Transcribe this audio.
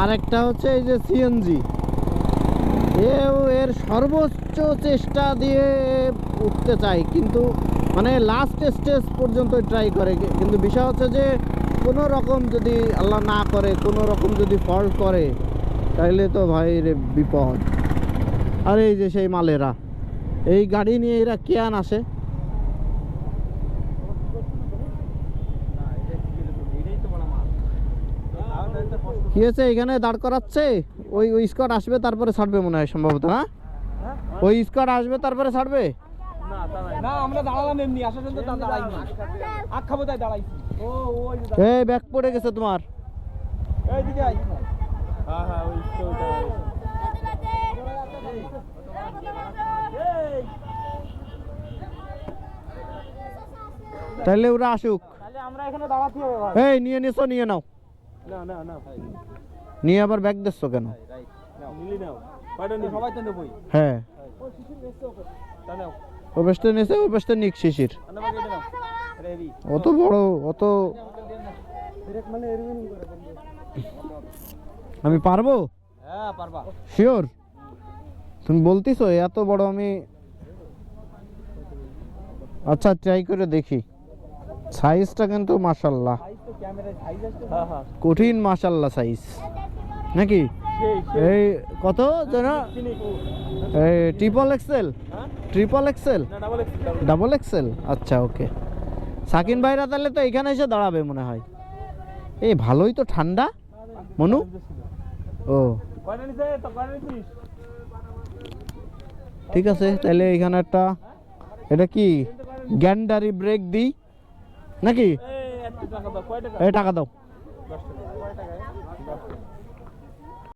আর একটা হচ্ছে এই যে সিএনজি এও এর সর্বোচ্চ চেষ্টা দিয়ে উঠতে চাই, কিন্তু মানে লাস্ট স্টেজ পর্যন্ত ট্রাই করে, কিন্তু বিষয় হচ্ছে যে কোনো রকম যদি আল্লাহ না করে কোনো রকম যদি ফল্ট করে তাইলে তো ভাই রে বিপদ। আর এই যে সেই মালেরা, এই গাড়ি নিয়ে এরা কেয়ান আসে? কি হয়েছে? এখানে দাঁড় করাচ্ছে। ওই ওই স্কট আসবে তারপরে ছাড়বে মনে হয় সম্ভবত হ্যাঁ? ওই স্কট আসবে তারপরে ছাড়বে? এই ব্যাগ পড়ে গেছে তোমার। হ্যাঁ হ্যাঁ ওই তো ওটা। তাহলে ওরা আসুক। তাহলে আমরা এখানে দাঁড়াতে এই নিয়ে নিছো নিয়ে নাও। না না না ভাই। নিয়ে আবার ব্যাগ দিচ্ছ কেন? হ্যাঁ। ও বেস্টে নিয়েছে ও বেস্টে নিক শিশির। অত বড় অত আমি পারব? হ্যাঁ শিওর তুমি বলতিছো এত বড় আমি আচ্ছা ট্রাই করে দেখি। সাইজটা কিন্তু মাশাল্লাহ। হ্যাঁ হ্যাঁ। কঠিন মাশাল্লাহ সাইজ নাকি? এই কত যেন এই ট্রিপল এক্সেল হ্যাঁ? ট্রিপল এক্সেল ডাবল এক্সেল আচ্ছা ওকে সাকিন ভাইরা তাহলে তো এখানে এসে দাঁড়াবে মনে হয়। এই ভালোই তো ঠান্ডা। মনু? ও। ঠিক আছে তাহলে এখানে একটা এটা কি? গ্যান্ডারি ব্রেক দিই। নাকি? এই টাকা দাও।